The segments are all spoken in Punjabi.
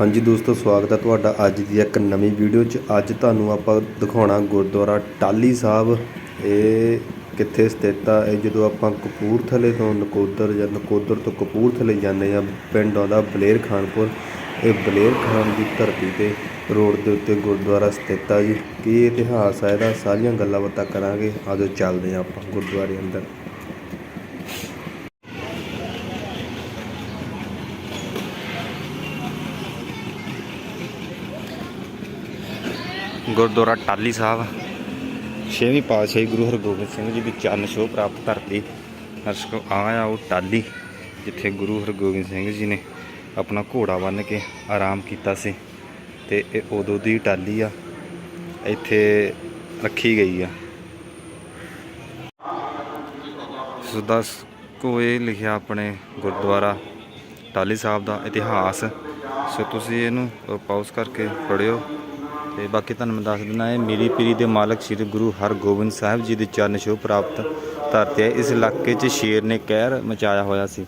ਹਾਂਜੀ ਦੋਸਤੋ, ਸਵਾਗਤ ਹੈ ਤੁਹਾਡਾ ਅੱਜ ਦੀ ਇੱਕ ਨਵੀਂ ਵੀਡੀਓ 'ਚ। ਅੱਜ ਤੁਹਾਨੂੰ ਆਪਾਂ ਦਿਖਾਉਣਾ ਗੁਰਦੁਆਰਾ ਟਾਲੀ ਸਾਹਿਬ। ਇਹ ਕਿੱਥੇ ਸਥਿਤ ਆ? ਇਹ ਜਦੋਂ ਆਪਾਂ ਕਪੂਰਥਲੇ ਤੋਂ ਨਕੋਦਰ ਜਾਂ ਨਕੋਦਰ ਤੋਂ ਕਪੂਰਥਲੇ ਜਾਂਦੇ ਆ ਪਿੰਡ ਆਉਂਦਾ ਬਲੇਰ ਖਾਨਪੁਰ ਇਹ ਬਲੇਰ ਖਾਨ ਦੀ ਧਰਤੀ ਤੇ, ਰੋਡ ਦੇ ਉੱਤੇ ਗੁਰਦੁਆਰਾ ਸਥਿਤ ਆ ਜੀ। ਕੀ ਇਤਿਹਾਸ ਆ ਇਹਦਾ? ਸਾਰੀਆਂ ਗੱਲਾਂ ਬਾਤਾਂ ਕਰਾਂਗੇ। ਆਜੋ ਚੱਲਦੇ ਆ ਆਪਾਂ ਗੁਰਦੁਆਰੇ ਅੰਦਰ। ਗੁਰਦੁਆਰਾ ਟਾਲੀ ਸਾਹਿਬ। ਛੇਵੀਂ ਪਾਤਸ਼ਾਹੀ ਗੁਰੂ ਹਰਗੋਬਿੰਦ ਸਿੰਘ ਜੀ ਦੀ ਚਰਨ ਛੋਹ ਪ੍ਰਾਪਤ ਧਰਤੀ। ਦਰਸ਼ਕੋ ਆਇਆ ਉਹ ਟਾਲੀ ਜਿੱਥੇ ਗੁਰੂ ਹਰਗੋਬਿੰਦ ਸਿੰਘ ਜੀ ਨੇ ਆਪਣਾ ਘੋੜਾ ਬੰਨ੍ਹ ਕੇ ਆਰਾਮ ਕੀਤਾ ਸੀ ਤੇ ਇਹ ਉਦੋਂ ਦੀ ਟਾਲੀ ਆ, ਇੱਥੇ ਰੱਖੀ ਗਈ ਆ। ਸੋ ਦਸ, ਕੋ ਇਹ ਲਿਖਿਆ ਆਪਣੇ ਗੁਰਦੁਆਰਾ ਟਾਲੀ ਸਾਹਿਬ ਦਾ ਇਤਿਹਾਸ। ਸੋ ਤੁਸੀਂ ਇਹਨੂੰ ਪਾਉਸ ਕਰਕੇ ਪੜਿਓ ਤੇ ਬਾਕੀ ਤੁਹਾਨੂੰ ਮੈਂ ਦੱਸ ਦਿੰਦਾ ਇਹ ਮੀਰੀ ਪੀਰੀ ਦੇ ਮਾਲਕ ਸ੍ਰੀ ਗੁਰੂ ਹਰਗੋਬਿੰਦ ਸਾਹਿਬ ਜੀ ਦੀ ਚਰਨ ਛੋਹ ਪ੍ਰਾਪਤ ਧਰਤੀ ਹੈ। ਇਸ ਇਲਾਕੇ 'ਚ ਸ਼ੇਰ ਨੇ ਕਹਿਰ ਮਚਾਇਆ ਹੋਇਆ ਸੀ।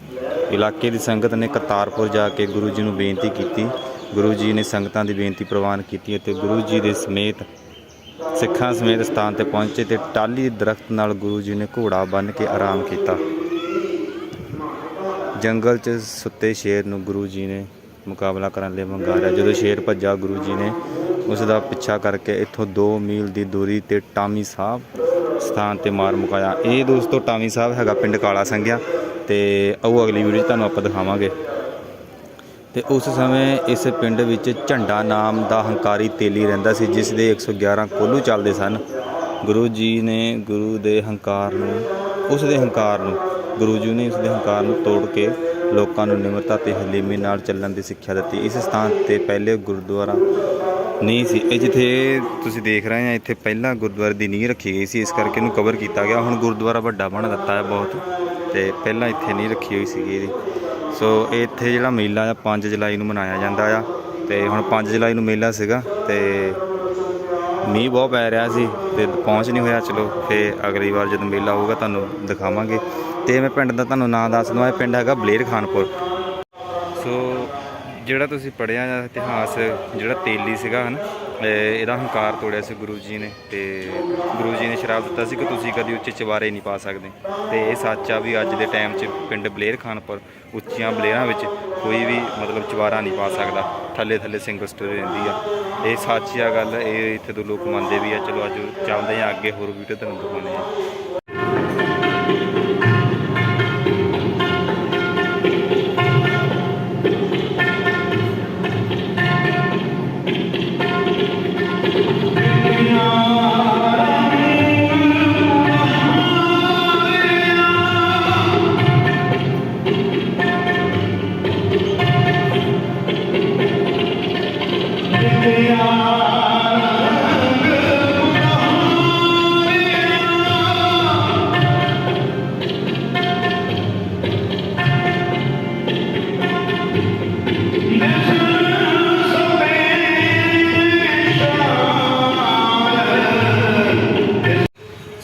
ਇਲਾਕੇ ਦੀ ਸੰਗਤ ਨੇ ਕਰਤਾਰਪੁਰ ਜਾ ਕੇ ਗੁਰੂ ਜੀ ਨੂੰ ਬੇਨਤੀ ਕੀਤੀ। ਗੁਰੂ ਜੀ ਨੇ ਸੰਗਤਾਂ ਦੀ ਬੇਨਤੀ ਪ੍ਰਵਾਨ ਕੀਤੀ ਅਤੇ ਗੁਰੂ ਜੀ ਦੇ ਸਮੇਤ, ਸਿੱਖਾਂ ਸਮੇਤ ਸਥਾਨ ਤੇ ਪਹੁੰਚੇ ਤੇ ਟਾਲੀ ਦਰਖਤ ਨਾਲ ਗੁਰੂ ਜੀ ਨੇ ਘੋੜਾ ਬੰਨ੍ਹ ਕੇ ਆਰਾਮ ਕੀਤਾ। ਜੰਗਲ 'ਚ ਸੁੱਤੇ ਸ਼ੇਰ ਨੂੰ ਗੁਰੂ ਜੀ ਨੇ ਮੁਕਾਬਲਾ ਕਰਨ ਲਈ ਮੰਗਾਰਿਆ। ਜਦੋਂ ਸ਼ੇਰ ਭੱਜਾ, ਗੁਰੂ ਜੀ ਨੇ ਉਸ ਦਾ ਪਿੱਛਾ ਕਰਕੇ ਇੱਥੋਂ 2 ਮੀਲ ਦੀ ਦੂਰੀ ਤੇ ਟਾਮੀ ਸਾਹਿਬ ਸਥਾਨ ਤੇ ਮਾਰ ਮੁਕਾਇਆ। ਇਹ ਦੋਸਤੋ ਟਾਮੀ ਸਾਹਿਬ ਹੈਗਾ ਪਿੰਡ ਕਾਲਾ ਸੰਘਿਆ ਤੇ ਆਓ ਅਗਲੀ ਵੀਡੀਓ 'ਚ ਤੁਹਾਨੂੰ ਆਪਾਂ ਦਿਖਾਵਾਂਗੇ। ਤੇ ਉਸ ਸਮੇਂ ਇਸ ਪਿੰਡ ਵਿੱਚ ਝੰਡਾ ਨਾਮ ਦਾ ਹੰਕਾਰੀ ਤੇਲੀ ਰਹਿੰਦਾ ਸੀ, ਜਿਸ ਦੇ 111 ਕੋਲੂ ਚੱਲਦੇ ਸਨ। ਗੁਰੂ ਜੀ ਨੇ ਗੁਰੂ ਦੇ ਹੰਕਾਰ ਨੂੰ, ਉਸ ਦੇ ਹੰਕਾਰ ਨੂੰ, ਗੁਰੂ ਜੀ ਨੇ ਉਸ ਦੇ ਹੰਕਾਰ ਨੂੰ ਤੋੜ ਕੇ ਲੋਕਾਂ ਨੂੰ ਨਿਮਰਤਾ ਤੇ ਹਲੀਮੀ ਨਾਲ ਚੱਲਣ ਦੀ ਸਿੱਖਿਆ ਦਿੱਤੀ। ਇਸ ਸਥਾਨ ਤੇ ਪਹਿਲੇ ਗੁਰਦੁਆਰਾ ਨਹੀਂ ਸੀ। ਇਹ ਜਿੱਥੇ ਤੁਸੀਂ ਦੇਖ ਰਹੇ ਆ, ਇੱਥੇ ਪਹਿਲਾਂ ਗੁਰਦੁਆਰੇ ਦੀ ਨੀਂਹ ਰੱਖੀ ਗਈ ਸੀ। ਇਸ ਕਰਕੇ ਇਹਨੂੰ ਕਵਰ ਕੀਤਾ ਗਿਆ। ਹੁਣ ਗੁਰਦੁਆਰਾ ਵੱਡਾ ਬਣ ਦਿੱਤਾ ਹੈ ਬਹੁਤ। ਤੇ ਪਹਿਲਾਂ ਇੱਥੇ ਨਹੀਂ ਰੱਖੀ ਹੋਈ ਸੀਗੀ ਇਹਦੀ। ਸੋ ਇੱਥੇ ਜਿਹੜਾ ਮੇਲਾ ਆ 5 ਜੁਲਾਈ ਨੂੰ ਮਨਾਇਆ ਜਾਂਦਾ ਆ। ਤੇ ਹੁਣ 5 ਜੁਲਾਈ ਨੂੰ ਮੇਲਾ ਸੀਗਾ ਤੇ ਮੀਂਹ ਬਹੁਤ ਪੈ ਰਿਹਾ ਸੀ ਤੇ ਪਹੁੰਚ ਨਹੀਂ ਹੋਇਆ। ਚਲੋ ਫੇ ਅਗਲੀ ਵਾਰ ਜਦੋਂ ਮੇਲਾ ਹੋਊਗਾ, ਤੁਹਾਨੂੰ ਦਿਖਾਵਾਂਗੇ। ਤੇ ਮੈਂ ਪਿੰਡ ਦਾ ਤੁਹਾਨੂੰ ਨਾਂ ਦੱਸ ਦਵਾਂ। ਇਹ ਪਿੰਡ ਹੈਗਾ ਬਲੇਰ ਖਾਨਪੁਰ ਸੋ ਜਿਹੜਾ ਤੁਸੀਂ ਪੜਿਆ ਇਤਿਹਾਸ, ਜਿਹੜਾ ਤੇਲੀ ਸੀਗਾ ਹਨ, ਇਹ- ਇਹਦਾ ਹੰਕਾਰ ਤੋੜਿਆ ਸੀ ਗੁਰੂ ਜੀ ਨੇ ਤੇ ਗੁਰੂ ਜੀ ਨੇ ਸ਼ਰਾਬ ਦਿੱਤਾ ਸੀ ਕਿ ਤੁਸੀਂ ਕਦੀ ਉੱਚੇ ਚਵਾਰੇ ਨਹੀਂ ਪਾ ਸਕਦੇ। ਤੇ ਇਹ ਸੱਚ ਆ ਵੀ ਅੱਜ ਦੇ ਟਾਈਮ 'ਚ ਪਿੰਡ ਬਲੇਰ ਖਾਨਪੁਰ ਉੱਚੀਆਂ ਬਲੇਰਾਂ ਵਿੱਚ ਕੋਈ ਵੀ ਮਤਲਬ ਚਵਾਰਾ ਨਹੀਂ ਪਾ ਸਕਦਾ। ਥੱਲੇ ਥੱਲੇ ਸਿੰਗਲ ਸਟੋਰੀ ਰਹਿੰਦੀ ਆ। ਇਹ ਸੱਚ ਆ ਗੱਲ, ਇਹ ਇੱਥੇ ਤੋਂ ਲੋਕ ਮੰਨਦੇ ਵੀ ਆ, ਚਲੋ ਅੱਜ ਚੱਲਦੇ ਆ ਅੱਗੇ ਹੋਰ ਵੀਡੀਓ ਤੁਹਾਨੂੰ ਦਿਖਾਉਂਦੇ ਆ।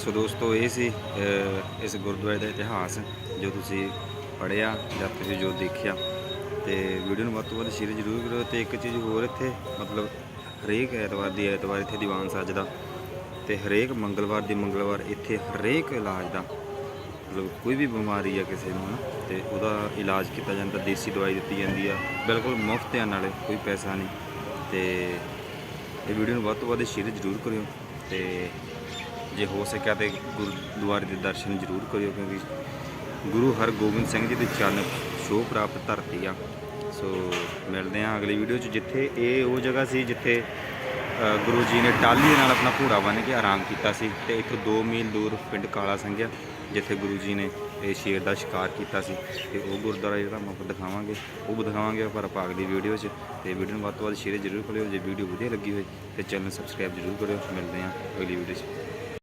ਸੋ ਦੋਸਤੋ, ਇਹ ਸੀ ਇਸ ਗੁਰਦੁਆਰੇ ਦਾ ਇਤਿਹਾਸ, ਜੋ ਤੁਸੀਂ ਪੜਿਆ ਜਾਂ ਤੁਸੀਂ ਜੋ ਦੇਖਿਆ। ਤੇ ਵੀਡੀਓ ਨੂੰ ਵੱਧ ਤੋਂ ਵੱਧ ਸ਼ੇਅਰ ਜ਼ਰੂਰ ਕਰੋ ਤੇ ਇੱਕ ਚੀਜ਼ ਹੋਰ ਇੱਥੇ, ਮਤਲਬ ਹਰੇਕ ਐਤਵਾਰ ਦੀ, ਐਤਵਾਰ ਇੱਥੇ ਦੀਵਾਨ ਸੱਜਦਾ। ਤੇ ਹਰੇਕ ਮੰਗਲਵਾਰ ਦੀ ਮੰਗਲਵਾਰ ਇੱਥੇ ਹਰੇਕ ਇਲਾਜ ਦਾ, ਮਤਲਬ ਕੋਈ ਵੀ ਬਿਮਾਰੀ ਆ ਕਿਸੇ ਨੂੰ ਨਾ ਤੇ ਉਹਦਾ ਇਲਾਜ ਕੀਤਾ ਜਾਂਦਾ, ਦੇਸੀ ਦਵਾਈ ਦਿੱਤੀ ਜਾਂਦੀ ਆ। ਬਿਲਕੁਲ ਮੁਫਤ ਆ ਨਾਲੇ, ਕੋਈ ਪੈਸਾ ਨਹੀਂ। ਤੇ ਇਹ ਵੀਡੀਓ ਨੂੰ ਵੱਧ ਤੋਂ ਵੱਧ ਸ਼ੇਅਰ ਜ਼ਰੂਰ ਕਰਿਓ। ਤੇ ਜੇ ਹੋ ਸਕਿਆ ਤੇ ਗੁਰਦੁਆਰੇ ਦੇ ਦਰਸ਼ਨ ਜ਼ਰੂਰ ਕਰਿਓ, ਕਿਉਂਕਿ ਗੁਰੂ ਹਰਗੋਬਿੰਦ ਸਿੰਘ ਜੀ ਦੇ ਚਰਨ ਛੋਹ ਪ੍ਰਾਪਤ ਧਰਤੀ ਆ। ਸੋ ਮਿਲਦੇ ਹਾਂ ਅਗਲੀ ਵੀਡੀਓ 'ਚ, ਜਿੱਥੇ ਇਹ ਉਹ ਜਗ੍ਹਾ ਸੀ ਜਿੱਥੇ ਗੁਰੂ ਜੀ ਨੇ ਟਾਲੀ ਦੇ ਨਾਲ ਆਪਣਾ ਘੋੜਾ ਬੰਨ੍ਹ ਕੇ ਆਰਾਮ ਕੀਤਾ ਸੀ ਤੇ ਇੱਥੋਂ 2 ਮੀਲ ਦੂਰ ਪਿੰਡ ਕਾਲਾ ਸੰਘਿਆ, ਜਿੱਥੇ ਗੁਰੂ ਜੀ ਨੇ ਇਹ ਸ਼ੇਰ ਦਾ ਸ਼ਿਕਾਰ ਕੀਤਾ ਸੀ। ਤੇ ਉਹ ਗੁਰਦੁਆਰਾ ਜਿਹੜਾ ਮੈਂ ਆਪਾਂ ਦਿਖਾਵਾਂਗੇ, ਉਹ ਦਿਖਾਵਾਂਗੇ ਪਰ ਆਪਾਂ ਅਗਲੀ ਵੀਡੀਓ 'ਚ। ਤੇ ਵੀਡੀਓ ਨੂੰ ਵੱਧ ਤੋਂ ਵੱਧ ਸ਼ੇਅਰ ਜ਼ਰੂਰ ਕਰਿਓ, ਜੇ ਵੀਡੀਓ ਵਧੀਆ ਲੱਗੀ ਹੋਈ ਤੇ ਚੈਨਲ ਸਬਸਕ੍ਰਾਈਬ ਜ਼ਰੂਰ ਕਰਿਓ। ਮਿਲਦੇ ਹਾਂ ਅਗਲੀ ਵੀਡੀਓ 'ਚ।